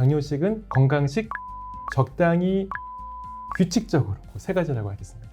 당뇨식은 건강식, 적당히, 규칙적으로 그 세 가지라고 하겠습니다.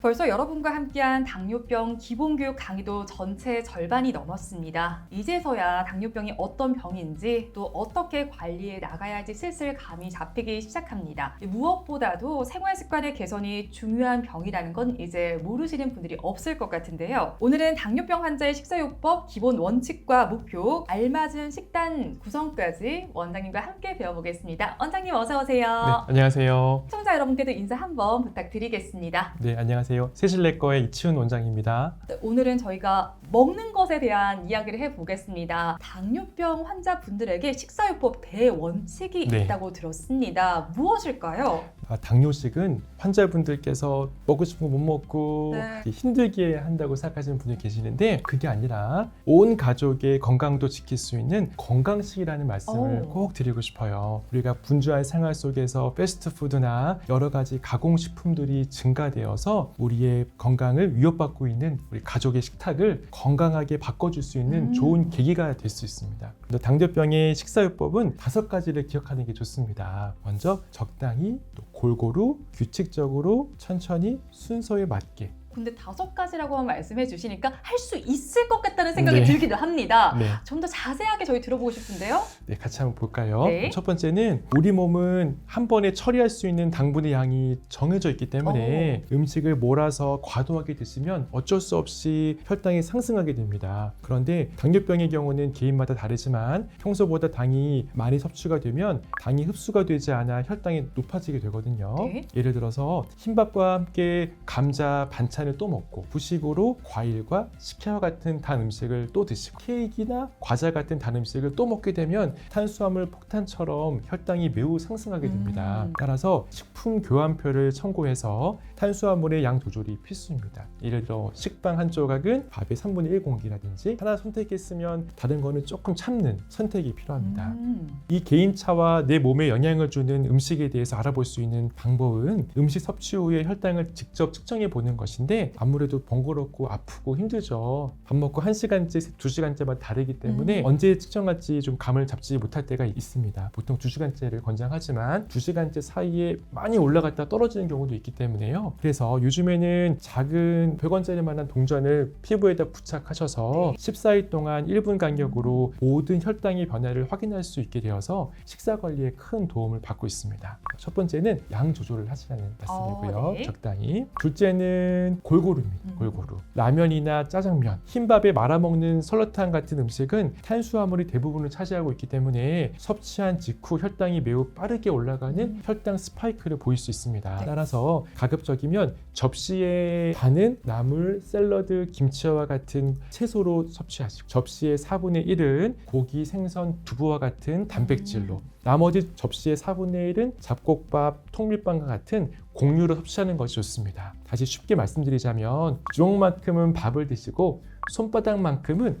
벌써 여러분과 함께한 당뇨병 기본교육 강의도 전체 절반이 넘었습니다. 이제서야 당뇨병이 어떤 병인지 또 어떻게 관리해 나가야 할지 슬슬 감이 잡히기 시작합니다. 무엇보다도 생활 습관의 개선이 중요한 병이라는 건 이제 모르시는 분들이 없을 것 같은데요. 오늘은 당뇨병 환자의 식사요법 기본 원칙과 목표, 알맞은 식단 구성까지 원장님과 함께 배워보겠습니다. 원장님 어서 오세요. 네, 안녕하세요. 시청자 여러분께도 인사 한번 부탁드리겠습니다. 네, 안녕하세요. 세실내과의 이치훈 원장입니다. 네, 오늘은 저희가 먹는 것에 대한 이야기를 해보겠습니다. 당뇨병 환자분들에게 식사요법 대원칙이 네. 있다고 들었습니다. 무엇일까요? 아, 당뇨식은 환자분들께서 먹고 싶은 거 못 먹고 네. 힘들게 한다고 생각하시는 분이 계시는데 그게 아니라 온 가족의 건강도 지킬 수 있는 건강식이라는 말씀을 오. 꼭 드리고 싶어요. 우리가 분주한 생활 속에서 패스트푸드나 여러 가지 가공식품들이 증가되어서 우리의 건강을 위협받고 있는 우리 가족의 식탁을 건강하게 바꿔줄 수 있는 음. 좋은 계기가 될 수 있습니다. 당뇨병의 식사요법은 다섯 가지를 기억하는 게 좋습니다. 먼저 적당히 또 골고루 규칙적으로 천천히 순서에 맞게 근데 다섯 가지라고만 말씀해 주시니까 할 수 있을 것 같다는 생각이 네. 들기도 합니다. 네, 좀 더 자세하게 저희 들어보고 싶은데요. 네, 같이 한번 볼까요? 네. 첫 번째는 우리 몸은 한 번에 처리할 수 있는 당분의 양이 정해져 있기 때문에 음식을 몰아서 과도하게 드시면 어쩔 수 없이 혈당이 상승하게 됩니다. 그런데 당뇨병의 경우는 개인마다 다르지만 평소보다 당이 많이 섭취가 되면 당이 흡수가 되지 않아 혈당이 높아지게 되거든요. 네. 예를 들어서 흰밥과 함께 감자 반찬 을 또 먹고 부식으로 과일과 식혜와 같은 단 음식을 또 드시고 케이크나 과자 같은 단 음식을 또 먹게 되면 탄수화물 폭탄처럼 혈당이 매우 상승하게 됩니다. 음. 따라서 식품 교환표를 참고해서 탄수화물의 양 조절이 필수입니다. 예를 들어 식빵 한 조각은 밥의 3분의 1 공기라든지 하나 선택했으면 다른 거는 조금 참는 선택이 필요합니다. 음. 이 개인차와 내 몸에 영향을 주는 음식에 대해서 알아볼 수 있는 방법은 음식 섭취 후에 혈당을 직접 측정해 보는 것인데 아무래도 번거롭고 아프고 힘들죠. 밥 먹고 1시간째, 2시간째마다 다르기 때문에 음. 언제 측정할지 좀 감을 잡지 못할 때가 있습니다. 보통 2시간째를 권장하지만 2시간째 사이에 많이 올라갔다 떨어지는 경우도 있기 때문에요. 그래서 요즘에는 작은 100원짜리 만한 동전을 피부에다 부착하셔서 네. 14일 동안 1분 간격으로 모든 혈당의 변화를 확인할 수 있게 되어서 식사 관리에 큰 도움을 받고 있습니다. 첫 번째는 양 조절을 하시라는 말씀이고요. 어, 네. 적당히. 둘째는 골고루입니다. 음. 골고루. 라면이나 짜장면, 흰밥에 말아먹는 설렁탕 같은 음식은 탄수화물이 대부분을 차지하고 있기 때문에 섭취한 직후 혈당이 매우 빠르게 올라가는 음. 혈당 스파이크를 보일 수 있습니다. 네. 따라서 가급적이면 접시에 반은 나물, 샐러드, 김치와 같은 채소로 섭취하시고 접시의 4분의 1은 고기, 생선, 두부와 같은 단백질로 음. 나머지 접시의 4분의 1은 잡곡밥, 통밀빵과 같은 공유로 섭취하는 것이 좋습니다. 다시 쉽게 말씀드리자면 주먹만큼은 밥을 드시고 손바닥만큼은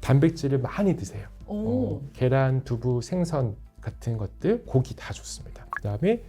단백질을 많이 드세요. 오. 어, 계란, 두부, 생선 같은 것들, 고기 다 좋습니다. 그 다음에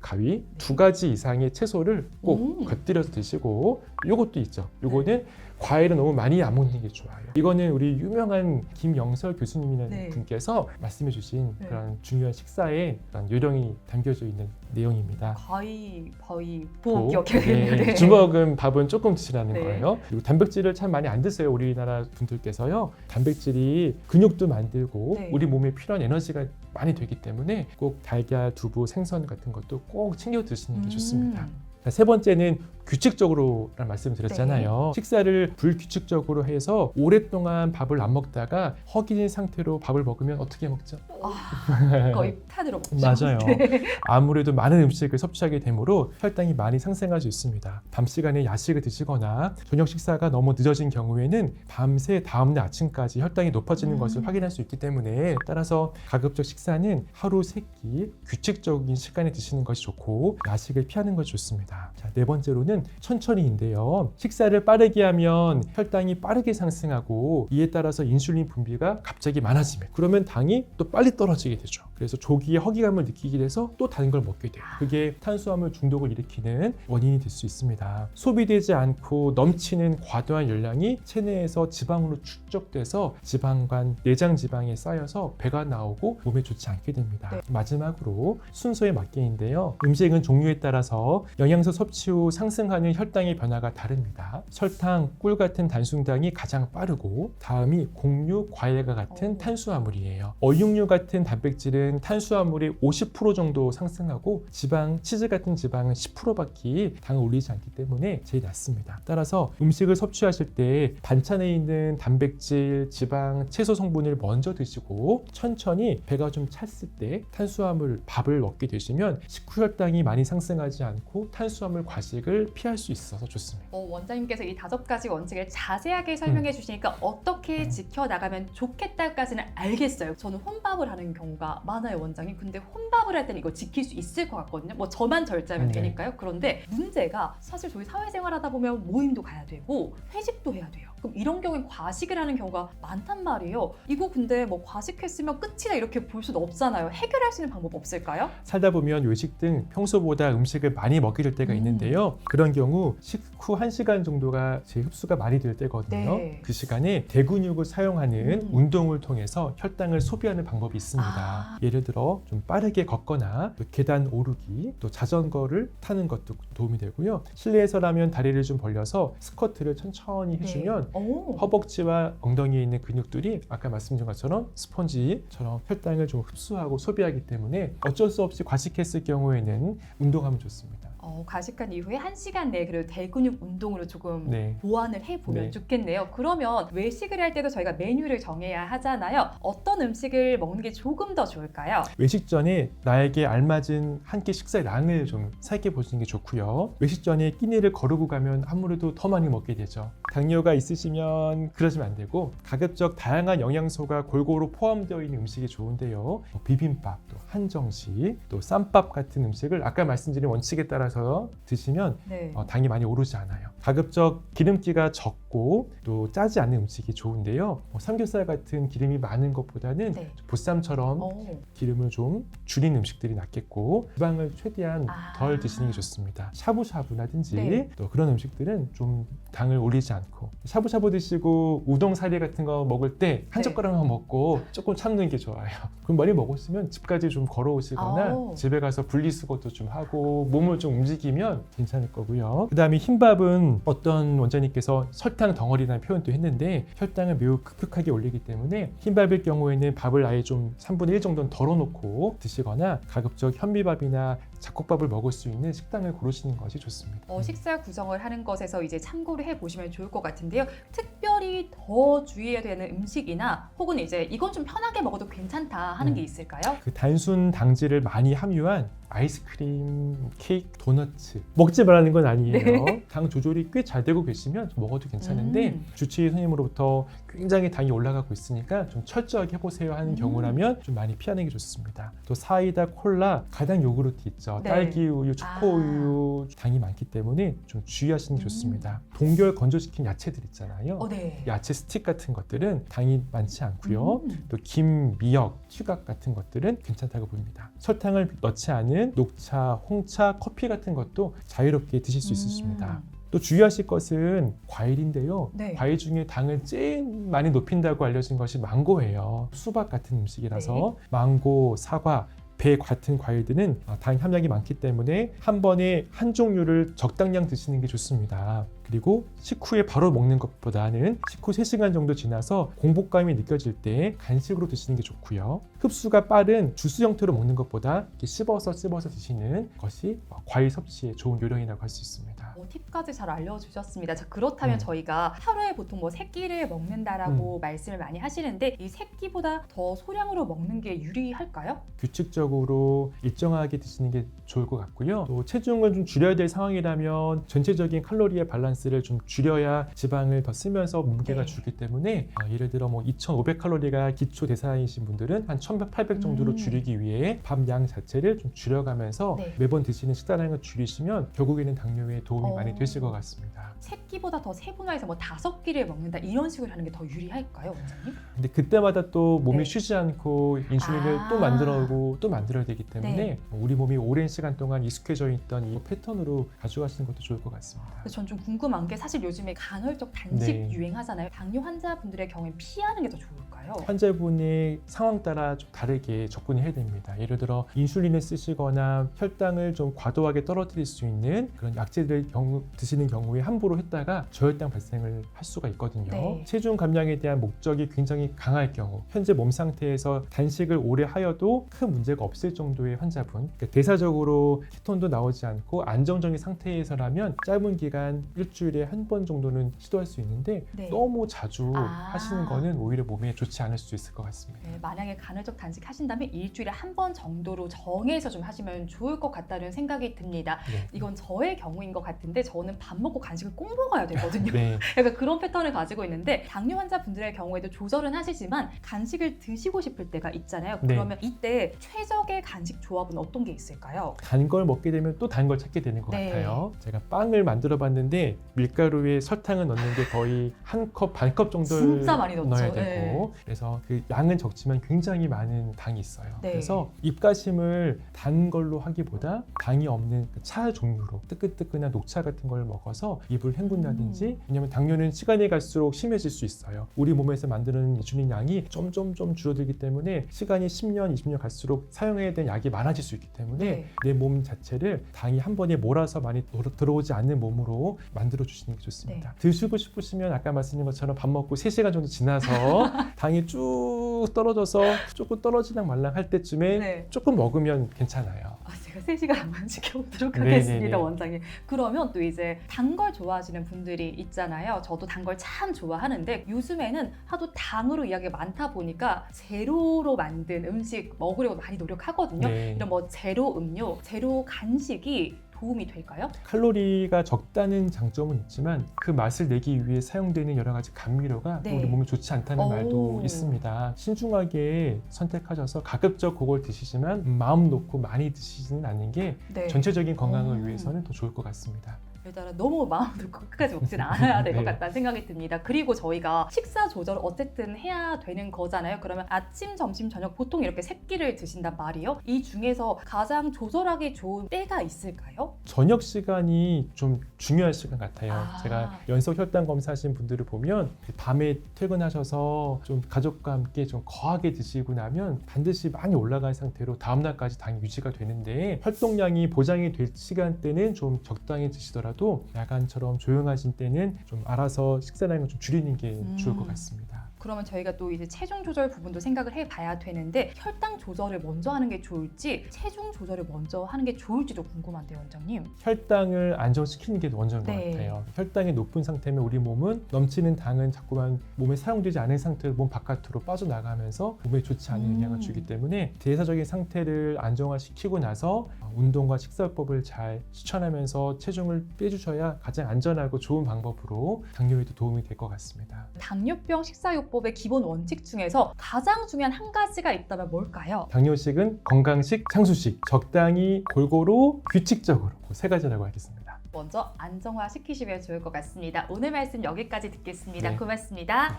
가위 두 가지 이상의 채소를 꼭 음. 곁들여서 드시고 요것도 있죠. 요거는 과일을 너무 많이 안 먹는 게 좋아요. 이거는 우리 유명한 김영설 교수님이라는 네. 분께서 말씀해 주신 네. 그런 중요한 식사에 그런 요령이 담겨져 있는 내용입니다. 가위, 바위, 보, 보 기억해야겠네요. 네, 네. 주먹은 밥은 조금 드시라는 네. 거예요. 그리고 단백질을 참 많이 안 드세요. 우리나라 분들께서요. 단백질이 근육도 만들고 네. 우리 몸에 필요한 에너지가 많이 되기 때문에 꼭 달걀, 두부, 생선 같은 것도 꼭 챙겨 드시는 게 좋습니다. 음. 세 번째는 규칙적으로라는 말씀을 드렸잖아요. 네. 식사를 불규칙적으로 해서 오랫동안 밥을 안 먹다가 허기진 상태로 밥을 먹으면 어떻게 먹죠? 아, 거의 탄으로 먹죠. 맞아요. 네. 아무래도 많은 음식을 섭취하게 되므로 혈당이 많이 상승할 수 있습니다. 밤 시간에 야식을 드시거나 저녁 식사가 너무 늦어진 경우에는 밤새 다음날 아침까지 혈당이 높아지는 음. 것을 확인할 수 있기 때문에 따라서 가급적 식사는 하루 세 끼 규칙적인 시간에 드시는 것이 좋고 야식을 피하는 것이 좋습니다. 좋습니다. 자, 네 번째로는 천천히인데요. 식사를 빠르게 하면 혈당이 빠르게 상승하고 이에 따라서 인슐린 분비가 갑자기 많아지면 그러면 당이 또 빨리 떨어지게 되죠. 그래서 조기에 허기감을 느끼게 돼서 또 다른 걸 먹게 돼요. 그게 탄수화물 중독을 일으키는 원인이 될 수 있습니다. 소비되지 않고 넘치는 과도한 열량이 체내에서 지방으로 축적돼서 지방간 내장 지방에 쌓여서 배가 나오고 몸에 좋지 않게 됩니다. 네. 마지막으로 순서에 맞게인데요. 음식은 종류에 따라서 영양 소 섭취 후 상승하는 혈당의 변화가 다릅니다. 설탕, 꿀 같은 단순당이 가장 빠르고 다음이 곡류, 과일과 같은 오. 탄수화물이에요. 어육류 같은 단백질은 탄수화물이 50% 정도 상승하고 지방, 치즈 같은 지방은 10%밖에 당을 올리지 않기 때문에 제일 낮습니다. 따라서 음식을 섭취하실 때 반찬에 있는 단백질, 지방, 채소 성분을 먼저 드시고 천천히 배가 좀 찼을 때 탄수화물 밥을 먹게 되시면 식후 혈당이 많이 상승하지 않고 탄수 화물 과식을 피할 수 있어서 좋습니다. 어, 원장님께서 이 다섯 가지 원칙을 자세하게 설명해 음. 주시니까 어떻게 지켜 나가면 좋겠다까지는 알겠어요. 저는 혼밥을 하는 경우가 많아요, 원장님. 근데 혼밥을 할 때는 이거 지킬 수 있을 것 같거든요. 뭐 저만 절제하면 네. 되니까요. 그런데 문제가 사실 저희 사회생활 하다 보면 모임도 가야 되고 회식도 해야 돼요. 그럼 이런 경우엔 과식을 하는 경우가 많단 말이에요. 이거 근데 뭐 과식했으면 끝이다 이렇게 볼 수는 없잖아요. 해결할 수 있는 방법 없을까요? 살다 보면 외식 등 평소보다 음식을 많이 먹게 될 때가 음. 있는데요. 그런 경우 식후 1시간 정도가 제 흡수가 많이 될 때거든요. 네. 그 시간에 대근육을 사용하는 음. 운동을 통해서 혈당을 소비하는 방법이 있습니다. 아. 예를 들어 좀 빠르게 걷거나 또 계단 오르기, 또 자전거를 타는 것도 도움이 되고요. 실내에서라면 다리를 좀 벌려서 스쿼트를 천천히 해주면 오. 허벅지와 엉덩이에 있는 근육들이 아까 말씀드린 것처럼 스펀지처럼 혈당을 좀 흡수하고 소비하기 때문에 어쩔 수 없이 과식했을 경우에는 운동하면 좋습니다. 어, 과식한 이후에 한시간 내에 그래도 대근육 운동으로 조금 네. 보완을 해보면 네. 좋겠네요. 그러면 외식을 할 때도 저희가 메뉴를 정해야 하잖아요. 어떤 음식을 먹는 게 조금 더 좋을까요? 외식 전에 나에게 알맞은 한 끼 식사의 량을 좀 살펴 보시는 게 좋고요. 외식 전에 끼니를 거르고 가면 아무래도 더 많이 먹게 되죠. 당뇨가 있으시면 그러시면 안 되고 가급적 다양한 영양소가 골고루 포함되어 있는 음식이 좋은데요. 뭐 비빔밥, 또 한정식, 또 쌈밥 같은 음식을 아까 말씀드린 원칙에 따라서 드시면 네. 어, 당이 많이 오르지 않아요. 가급적 기름기가 적 고 또 짜지 않는 음식이 좋은데요. 뭐 삼겹살 같은 기름이 많은 것보다는 네. 보쌈처럼 어. 기름을 좀 줄인 음식들이 낫겠고 지방을 최대한 아. 덜 드시는 게 좋습니다. 샤브샤브라든지 네. 또 그런 음식들은 좀 당을 올리지 않고 샤브샤브 드시고 우동 사리 같은 거 먹을 때한 네. 젓가락만 먹고 조금 참는 게 좋아요. 그럼 많이 먹었으면 집까지 좀 걸어오시거나 아우. 집에 가서 분리수거도 좀 하고 몸을 좀 움직이면 괜찮을 거고요. 그다음에 흰밥은 어떤 원장님께서 설탕 덩어리라는 표현도 했는데 혈당을 매우 급격하게 올리기 때문에 흰밥일 경우에는 밥을 아예 좀 3분의 1 정도는 덜어놓고 드시거나 가급적 현미밥이나 잡곡밥을 먹을 수 있는 식당을 고르시는 것이 좋습니다. 어, 식사 구성을 하는 것에서 이제 참고를 해 보시면 좋을 것 같은데요. 특별히 더 주의해야 되는 음식이나 혹은 이제 이건 좀 편하게 먹어도 괜찮다 하는 음. 게 있을까요? 그 단순 당질을 많이 함유한 아이스크림, 케이크, 도너츠 먹지 말라는 건 아니에요. 당 조절이 꽤 잘 되고 계시면 먹어도 괜찮은데 음. 주치의 선생님으로부터 굉장히 당이 올라가고 있으니까 좀 철저하게 해보세요 하는 음. 경우라면 좀 많이 피하는 게 좋습니다. 또 사이다, 콜라, 가당 요구르트 있죠. 네. 딸기 우유, 초코 아. 우유 당이 많기 때문에 좀 주의하시는 게 음. 좋습니다. 동결 건조시킨 야채들 있잖아요. 어, 네. 야채 스틱 같은 것들은 당이 많지 않고요. 음. 또 김, 미역, 튀각 같은 것들은 괜찮다고 봅니다. 설탕을 넣지 않은 녹차, 홍차, 커피 같은 것도 자유롭게 드실 수 있으십니다. 음. 또 주의하실 것은 과일인데요. 네. 과일 중에 당을 제일 많이 높인다고 알려진 것이 망고예요. 수박 같은 음식이라서 네. 망고, 사과, 배 같은 과일들은 어, 당 함량이 많기 때문에 한 번에 한 종류를 적당량 드시는 게 좋습니다. 그리고 식후에 바로 먹는 것보다는 식후 3시간 정도 지나서 공복감이 느껴질 때 간식으로 드시는 게 좋고요. 흡수가 빠른 주스 형태로 먹는 것보다 씹어서 씹어서 드시는 것이 어, 과일 섭취에 좋은 요령이라고 할 수 있습니다. 어, 팁까지 잘 알려주셨습니다. 자, 그렇다면 음. 저희가 하루에 보통 뭐세 끼를 먹는다라고 음. 말씀을 많이 하시는데 이세 끼보다 더 소량으로 먹는 게 유리할까요? 규칙적으로 일정하게 드시는 게 좋을 것 같고요. 또 체중을 좀 줄여야 될 상황이라면 전체적인 칼로리의 밸런스를 좀 줄여야 지방을 더 쓰면서 몸무게가 네. 줄기 때문에 어, 예를 들어 뭐 2,500칼로리가 기초 대사이신 분들은 한 1,800 정도로 음. 줄이기 위해 밥 양 자체를 좀 줄여가면서 네. 매번 드시는 식사량을 줄이시면 결국에는 당뇨에 도움이 어. 많이 되실 것 같습니다. 세 끼보다 더 세분화해서 뭐 다섯 끼를 먹는다 이런 식으로 하는 게 더 유리할까요, 원장님? 근데 그때마다 또 몸이 네. 쉬지 않고 인슐린을 아. 또 만들어오고 또 만들어야 되기 때문에 네. 우리 몸이 오랜 시간 동안 익숙해져 있던 이 패턴으로 가져가시는 것도 좋을 것 같습니다. 전 좀 궁금한 게 사실 요즘에 간헐적 단식 네. 유행하잖아요. 당뇨 환자분들의 경우엔 피하는 게 더 좋을까요? 환자분의 상황 따라 좀 다르게 접근해야 됩니다. 예를 들어 인슐린을 쓰시거나 혈당을 좀 과도하게 떨어뜨릴 수 있는 그런 약제들 경우 드시는 경우에 함부로 했다가 저혈당 발생을 할 수가 있거든요. 네. 체중 감량에 대한 목적이 굉장히 강할 경우, 현재 몸 상태에서 단식을 오래 하여도 큰 문제가 없을 정도의 환자분, 그러니까 대사적으로 케톤도 나오지 않고 안정적인 상태에서라면 짧은 기간 일주일에 한 번 정도는 시도할 수 있는데 네. 너무 자주 아. 하시는 거는 오히려 몸에 좋지 않을 수 있을 것 같습니다. 네, 만약에 간헐적 단식 하신다면 일주일에 한 번 정도로 정해서 좀 하시면 좋을 것 같다는 생각이 듭니다. 네. 이건 저의 경우인 것 같은데 저는 밥 먹고 간식을 꼭 먹어야 되거든요. 네. 약간 그런 패턴을 가지고 있는데 당뇨 환자분들의 경우에도 조절은 하시지만 간식을 드시고 싶을 때가 있잖아요. 네. 그러면 이때 최적의 간식 조합은 어떤 게 있을까요? 단 걸 먹게 되면 또 단 걸 찾게 되는 것 네. 같아요. 제가 빵을 만들어 봤는데 밀가루에 설탕을 넣는 게 거의 한 컵, 반 컵 정도를 진짜 많이. 넣어야 네. 되고 그래서 그 양은 적지만 굉장히 많은 당이 있어요. 네. 그래서 입가심을 단 걸로 하기보다 당이 없는 그차 종류로 뜨끈뜨끈한 녹차 같은 걸 먹어서 입을 헹군다든지 음. 왜냐하면 당뇨는 시간이 갈수록 심해질 수 있어요. 우리 몸에서 만드는 인슐린 양이 점점점 줄어들기 때문에 시간이 10년, 20년 갈수록 사용해야 되는 약이 많아질 수 있기 때문에 네. 내몸 자체를 당이 한 번에 몰아서 많이 들어- 들어오지 않는 몸으로 만들어 주시는 게 좋습니다. 네. 드시고 싶으시면 아까 말씀드린 것처럼 밥 먹고 3시간 정도 지나서 당이 쭉 떨어져서 조금 떨어지랑 말랑 할 때쯤에 네. 조금 먹으면 괜찮아요. 아, 제가 3시간 한번 지켜보도록 네네네. 하겠습니다, 원장님. 그러면 또 이제 단 걸 좋아하시는 분들이 있잖아요. 저도 단 걸 참 좋아하는데 요즘에는 하도 당으로 이야기가 많다 보니까 제로로 만든 음식 먹으려고 많이 노력하거든요. 네. 이런 뭐 제로 음료, 제로 간식이 도움이 될까요? 칼로리가 적다는 장점은 있지만 그 맛을 내기 위해 사용되는 여러 가지 감미료가 네. 우리 몸에 좋지 않다는 오. 말도 있습니다. 신중하게 선택하셔서 가급적 그걸 드시지만 마음 놓고 많이 드시지는 않는 게 네. 전체적인 건강을 음. 위해서는 더 좋을 것 같습니다. 일단은 너무 마음 놓고 끝까지 먹진 않아야 될것 네. 같다는 생각이 듭니다. 그리고 저희가 식사 조절을 어쨌든 해야 되는 거잖아요. 그러면 아침, 점심, 저녁 보통 이렇게 세 끼를 드신단 말이에요. 이 중에서 가장 조절하기 좋은 때가 있을까요? 저녁 시간이 좀 중요한 시간 같아요. 아. 제가 연속 혈당 검사하신 분들을 보면 밤에 퇴근하셔서 좀 가족과 함께 좀 거하게 드시고 나면 반드시 많이 올라간 상태로 다음 날까지 당이 유지가 되는데 활동량이 보장이 될 시간대는 좀 적당히 드시더라도 야간처럼 조용하신 때는 좀 알아서 식사량을 좀 줄이는 게 음. 좋을 것 같습니다. 그러면 저희가 또 이제 체중 조절 부분도 생각을 해봐야 되는데 혈당 조절을 먼저 하는 게 좋을지 체중 조절을 먼저 하는 게 좋을지도 궁금한데요, 원장님. 혈당을 안정시키는 게 네. 것 같아요. 혈당이 높은 상태면 우리 몸은 넘치는 당은 자꾸만 몸에 사용되지 않은 상태로 몸 바깥으로 빠져나가면서 몸에 좋지 않은 음. 영향을 주기 때문에 대사적인 상태를 안정화시키고 나서 어, 운동과 식사법을 잘 실천하면서 체중을 빼주셔야 가장 안전하고 좋은 방법으로 당뇨에도 도움이 될 것 같습니다. 당뇨병 식사요 법의 기본 원칙 중에서 가장 중요한 한 가지가 있다면 뭘까요? 당뇨식은 건강식, 상수식, 적당히 골고루 규칙적으로 그세 가지라고 하겠습니다. 먼저 안정화 시키시면 좋을 것 같습니다. 오늘 말씀 여기까지 듣겠습니다. 네. 고맙습니다.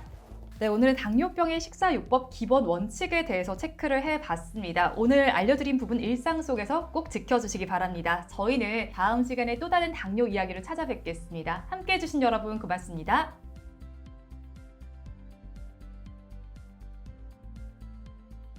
네, 오늘은 당뇨병의 식사요법 기본 원칙에 대해서 체크를 해봤습니다. 오늘 알려드린 부분 일상 속에서 꼭 지켜주시기 바랍니다. 저희는 다음 시간에 또 다른 당뇨 이야기를 찾아뵙겠습니다. 함께 해주신 여러분 고맙습니다.